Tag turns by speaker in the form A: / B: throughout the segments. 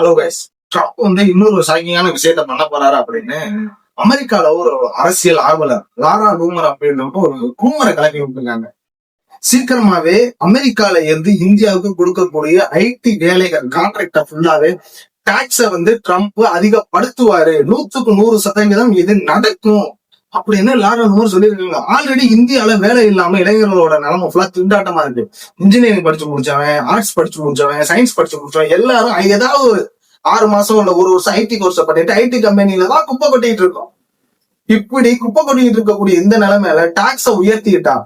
A: Hello guys Trump வந்து இன்னொரு ஷாக்கிங்கான விஷயத்த பண்ண போறாரு அப்படின்னு அமெரிக்கால ஒரு அரசியல் ஆர்வலர் லாரா ரூமர் அப்படின்றப்ப ஒரு கூமரை கலக்கி விட்டுருக்காங்க. சீக்கிரமாவே அமெரிக்கால இருந்து இந்தியாவுக்கு கொடுக்கக்கூடிய ஐடி வேலைகள் கான்ட்ராக்ட ஃபுல்லாவே டாக்ஸ வந்து ட்ரம்ப் அதிகப்படுத்துவாரு. நூத்துக்கு நூறு சதவீதம் இது நடக்கும். அப்படின்னு லாரா ரூமர் சொல்லியிருக்காங்க? ஆல்ரெடி இந்தியால வேலை இல்லாம இளைஞர்களோட நிலைமை ஃபுல்லா திண்டாட்டமா இருக்கு. இன்ஜினியரிங் படிச்சு முடிச்சவன் ஆர்ட்ஸ் படிச்சு முடிச்சவன் சயின்ஸ் படிச்சு முடிச்சவன் எல்லாரும் ஏதாவது ஆறு மாசம் இல்ல ஒரு வருஷம் ஐடி கோர்ஸ் பண்ணிட்டு ஐடி கம்பெனில தான் குப்பை கொட்டிட்டு இருக்கோம். இப்படி குப்பை கொட்டிட்டு இருக்கக்கூடிய இந்த நிலைமையில டாக்ஸ உயர்த்திட்டா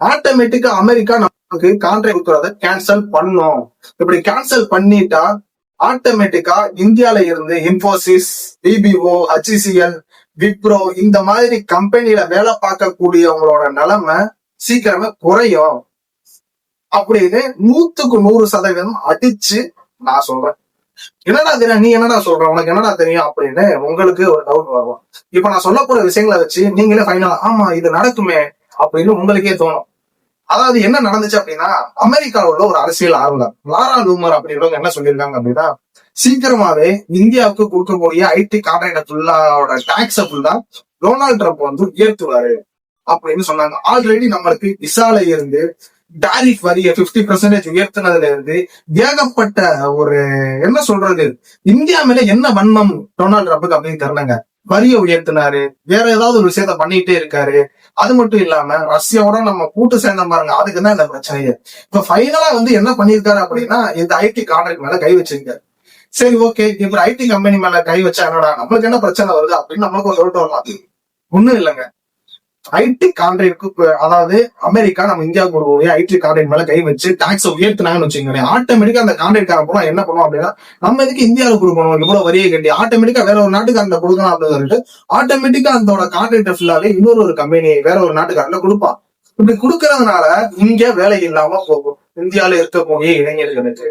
A: ஆட்டோமேட்டிக்கா அமெரிக்கா நமக்கு கான்ட்ராக்ட் கொடுக்கறத கேன்சல் பண்ணும். இப்படி கேன்சல் பண்ணிட்டா ஆட்டோமேட்டிக்கா இந்தியால இருந்து இன்போசிஸ் பிபிஓ ஹச்சிசிஎல் விப்ரோ இந்த மாதிரி கம்பெனில வேலை பார்க்கக்கூடியவங்களோட நிலைமை சீக்கிரமே குறையும். அப்படின்னு நூத்துக்கு நூறு சதவீதம் அடிச்சு நான் சொல்றேன். என்னடா தெரியும் நீ என்னடா சொல்ற? உனக்கு என்னடா தெரியும் அப்படின்னு உங்களுக்கு ஒரு டவுட் வரும். இப்ப நான் சொல்ல போற விஷயங்களை வச்சு நீங்களே ஃபைனலா ஆமா இது நடக்குமே அப்படின்னு உங்களுக்கே தோணும். அதாவது என்ன நடந்துச்சு அப்படின்னா அமெரிக்காவில் உள்ள ஒரு அரசியல் ஆர்வலர் லாரா லூமர் அப்படின்றவங்க என்ன சொல்லியிருக்காங்க அப்படின்னா சீக்கிரமாவே இந்தியாவுக்கு கொடுக்கக்கூடிய ஐடி கான்ட்ராக்ட் ஃபுல்லாவோட டாக்ஸ ஃபுல்லா டொனால்ட் ட்ரம்ப் வந்து உயர்த்துவாரு அப்படின்னு சொன்னாங்க. ஆல்ரெடி நம்மளுக்கு விசால இருந்து டாரிஃப் வரிய பிப்டி பர்சன்டேஜ் உயர்த்தினதுல இருந்து ஏகப்பட்ட ஒரு என்ன சொல்றது? இந்தியா மேல என்ன வன்மம் டொனால்ட் ட்ரம்ப்புக்கு அப்படின்னு தெரியலங்க வரியை உயர்த்தினாரு. வேற ஏதாவது ஒரு விஷயத்த பண்ணிட்டே இருக்காரு. அது மட்டும் இல்லாம ரஷ்யாவோட நம்ம கூட்டு சேர்ந்த பாருங்க அதுக்கு தான் இந்த பிரச்சனையே. இப்ப ஃபைனலா வந்து என்ன பண்ணிருக்காரு அப்படின்னா இந்த ஐடி கான்ட்ராக்ட் மேல கை வச்சிருக்காரு. சரி ஓகே இப்ப ஐடி கம்பெனி மேல கை வச்சா என்னடா? நம்மளுக்கு என்ன பிரச்சனை வருது அப்படின்னு நம்மளுக்கு ஒரு சொல்லிட்டு வரலாம் ஒண்ணும் இல்லைங்க. ஐடி கான்ட்ராக்ட் அதாவது அமெரிக்கா நம்ம இந்தியாவுக்கு கொடுக்கக்கூடிய ஐடி கான்ட்ராக்ட் மேல கை வச்சு டாக்ஸ் உயர்த்தினாங்கன்னு வச்சுக்கோங்களேன். ஆட்டோமேட்டிக்கா அந்த கான்ட்ராக்ட் போனா என்ன பண்ணுவோம் அப்படின்னா நம்ம எதுக்கு இந்தியாவுக்கு கொடுக்கணும்? இவ்வளவு வரியை கட்டி ஆட்டோமேட்டிக்கா வேற ஒரு நாட்டுக்காரன் கொடுக்கணும் அப்படின்னு சொல்லிட்டு ஆட்டோமேட்டிக்கா அதோட கான்ட்ராக்ட் ஃபுல்லாவே இன்னொரு ஒரு கம்பெனி வேற ஒரு நாட்டுக்காரன் கொடுப்பான். இப்படி கொடுக்கறதுனால இங்க வேலை இல்லாம போகும். இந்தியால இருக்கக்கூடிய இளைஞர்களுக்கு.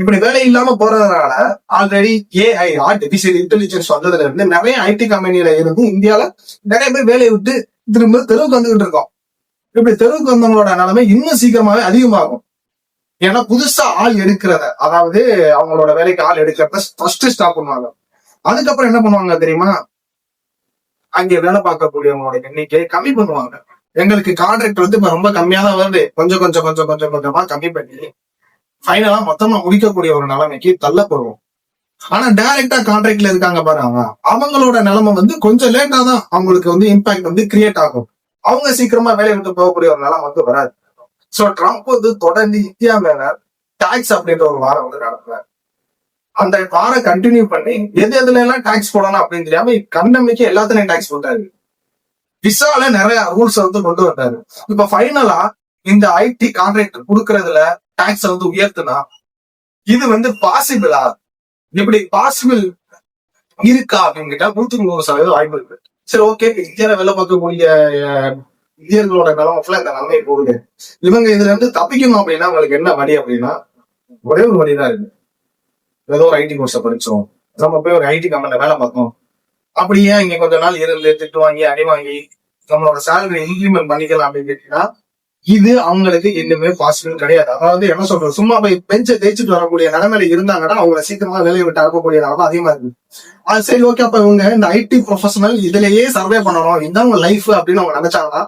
A: இப்படி வேலை இல்லாம போறதுனால ஆல்ரெடி ஏஐ ஆர்டிபிஷியல் இன்டெலிஜென்ஸ் வந்ததுல இருந்து நிறைய ஐடி கம்பெனியில இருந்து இந்தியால நிறைய பேர் வேலையை விட்டு திரும்ப தெருவுக்கு வந்துகிட்டு இருக்கோம். இப்படி தெருவுக்கு வந்தவங்களோட நிலைமை இன்னும் சீக்கிரமாவே அதிகமாகும். ஏன்னா புதுசா ஆள் எடுக்கிறத அதாவது அவங்களோட வேலைக்கு ஆள் எடுக்கிறத ஃபர்ஸ்ட் ஸ்டாப் பண்ணுவாங்க. அதுக்கப்புறம் என்ன பண்ணுவாங்க தெரியுமா? அங்கே வேலை பார்க்கக்கூடியவங்களோட எண்ணிக்கையை கம்மி பண்ணுவாங்க. எங்களுக்கு கான்ட்ராக்ட் வந்து இப்ப ரொம்ப கம்மியா தான் வருது. கொஞ்சம் கொஞ்சம் கொஞ்சம் கொஞ்சம் கொஞ்சமா கம்மி பண்ணி ஃபைனலா மொத்தமா முடிக்கக்கூடிய ஒரு நிலைமைக்கு தள்ளப்படுவோம். ஆனா டைரக்டா கான்ட்ராக்ட்ல இருக்காங்க பாருங்க அவங்களோட நிலைமை வந்து கொஞ்சம் லேட்டா தான் அவங்களுக்கு வந்து இம்பாக்ட் வந்து கிரியேட் ஆகும். அவங்க சீக்கிரமா வேலையை விட்டு போகக்கூடிய ஒரு நிலம் வந்து வராது. சோ ட்ரம்ப் வந்து தொடர்ந்து இந்தியா மேல டாக்ஸ் அப்படின்ற ஒரு வாரம் வந்து நடத்துறாரு. அந்த வாரம் கண்டினியூ பண்ணி எது எதுல எல்லாம் டாக்ஸ் போடணும் அப்படின்னு தெரியாம கண்டமைக்கு எல்லாத்துலயும் டாக்ஸ் போட்டாரு. விசால நிறைய ரூல்ஸ் வந்து கொண்டு வந்தாரு. இப்ப ஃபைனலா இந்த ஐடி கான்ட்ராக்ட் கொடுக்கறதுல டாக்ஸ் வந்து உயர்த்துனா இது வந்து பாசிபிளா இப்படி பாசிபிள் இருக்கா அப்படின்னு கேட்டா நூத்துக்கு நூறு சதவீதம் வாய்ப்பு இருக்கு. சரி ஓகே இந்தியால வேலை பார்க்கக்கூடிய இந்தியர்களோட நிலம் ஃபுல்லா இந்த நன்மை போகுது. இவங்க இதுல இருந்து தப்பிக்கணும் அப்படின்னா உங்களுக்கு என்ன வழி அப்படின்னா ஒரே ஒரு வழிதான் இருக்கு. ஏதோ ஒரு ஐடி கோர்ஸை படிச்சோம். நம்ம போய் ஒரு ஐடி கம்பெனில வேலை பார்த்தோம் அப்படியே இங்க கொஞ்ச நாள் இருந்து திட்டு வாங்கி அடி வாங்கி நம்மளோட சேலரி இன்க்ரிமெண்ட் பண்ணிக்கலாம் அப்படின்னு கேட்டீங்கன்னா இது அவங்களுக்கு இன்னுமே பாசிபிள் கிடையாது. அதாவது என்ன சொல்றது? சும்மா போய் பெஞ்சை தேய்ச்சிட்டு வரக்கூடிய நிலைமையில இருந்தாங்கன்னா அவங்கள சீக்கிரமா வேலையை விட்டு அனுப்பக்கூடிய நிலைமை அதிகமா இருக்கு. அது சரி ஓகே அப்ப இவங்க இந்த ஐடி ப்ரொஃபஷனல் இதுலயே சர்வே பண்ணணும். இதுதான் அவங்க லைஃப் அப்படின்னு அவங்க நினைச்சாங்கன்னா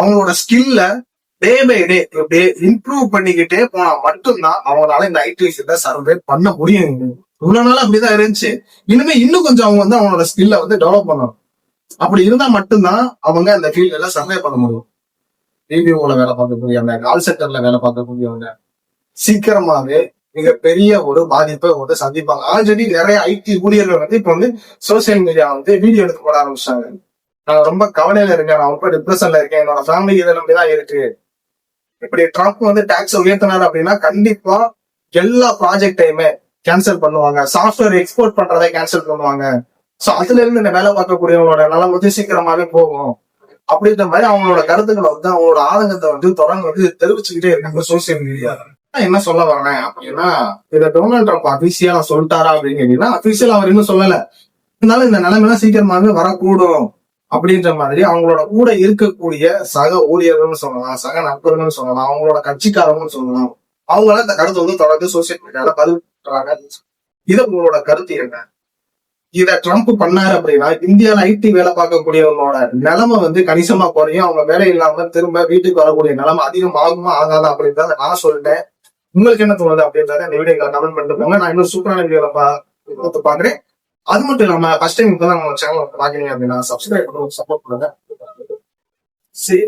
A: அவங்களோட ஸ்கில்ல டே பை டே இப்படியே இம்ப்ரூவ் பண்ணிக்கிட்டே போனா மட்டும்தான் அவங்களால இந்த ஐடி ஃபீல்ட சர்வே பண்ண முடியும். இவ்வளவு நாள் அப்படிதான் இருந்துச்சு. இனிமே இன்னும் கொஞ்சம் அவங்க வந்து அவங்களோட ஸ்கில்ல வந்து டெவலப் பண்ணணும். அப்படி இருந்தா மட்டும்தான் அவங்க அந்த ஃபீல்ட்ல சர்வே பண்ண முடியும். டிவிஓல வேலை பார்க்கக்கூடியவங்க கால் சென்டர்ல வேலை பார்க்கக்கூடியவங்க சீக்கிரமாவே மிக பெரிய ஒரு பாதிப்பை வந்து சந்திப்பாங்க. ஆல்ரெடி நிறைய ஐடி ஊழியர்கள் வந்து இப்ப வந்து சோசியல் மீடியா வந்து வீடியோ எடுத்து போட ஆரம்பிச்சாங்க நான் ரொம்ப கவலையில இருக்கேன். நான் ரொம்ப டிப்ரெஷன்ல இருக்கேன். என்னோட ஃபேமிலி இதை நம்பிதான் இருக்கு. இப்படி ட்ரம்ப் வந்து டாக்ஸ் உயர்த்தினாரு அப்படின்னா கண்டிப்பா எல்லா ப்ராஜெக்டையுமே கேன்சல் பண்ணுவாங்க. சாஃப்ட்வேர் எக்ஸ்போர்ட் பண்றதை கேன்சல் பண்ணுவாங்க. சோ அதுல இருந்து இந்த வேலை பார்க்கக்கூடியவங்களோட நலம் வந்து சீக்கிரமாவே போகும். அப்படின்ற மாதிரி அவங்களோட கருத்துக்களை வந்து அவங்களோட ஆதங்கத்தை வந்து தொடர்ந்து வந்து தெரிவிச்சுக்கிட்டே இருக்காங்க சோசியல் மீடியா என்ன சொல்ல வரேன் அப்படின்னா இதை டொனால்ட் ட்ரம்ப் அபிஷியலா சொல்லிட்டாரா அப்படின்னு கேட்டீங்கன்னா அபிஷியல் அவர் இன்னும் சொல்லல. இருந்தாலும் இந்த நிலைமைலாம் சீக்கிரமாவே வரக்கூடும் அப்படின்ற மாதிரி அவங்களோட கூட இருக்கக்கூடிய சக ஊழியர்கள்னு சொல்லலாம் சக நண்பர்கள்னு சொல்லலாம் அவங்களோட கட்சிக்காரங்கன்னு சொல்லலாம். அவங்களாம் இந்த கருத்தை வந்து தொடர்ந்து சோசியல் மீடியால பதிவிட்டுறாங்க இது உங்களோட கருத்து என்ன? இத ட்ரம்ப் பண்ணாரு அப்படின்னா இந்தியால ஐடி வேலை பார்க்கக்கூடியவங்களோட நிலைமை வந்து கணிசமா குறையும். அவங்க வேலை இல்லாம திரும்ப வீட்டுக்கு வரக்கூடிய நிலைமை அதிகம் ஆகுமா ஆகாதா அப்படின்றத நான் சொல்லிட்டேன். உங்களுக்கு என்ன தோணுது அப்படின்றத இந்த வீடியோ கமெண்ட் பண்ணிட்டு போங்க. நான் இன்னும் சூப்பரான வீடியோல பார்த்து பாக்குறேன் அது மட்டும் இல்லாம ஃபர்ஸ்ட் டைம் இப்பதான் நம்ம சேனல் பாக்குறீங்க அப்படின்னா சப்ஸ்கிரைப் பண்ணுங்க சப்போர்ட் பண்ணுங்க. சரி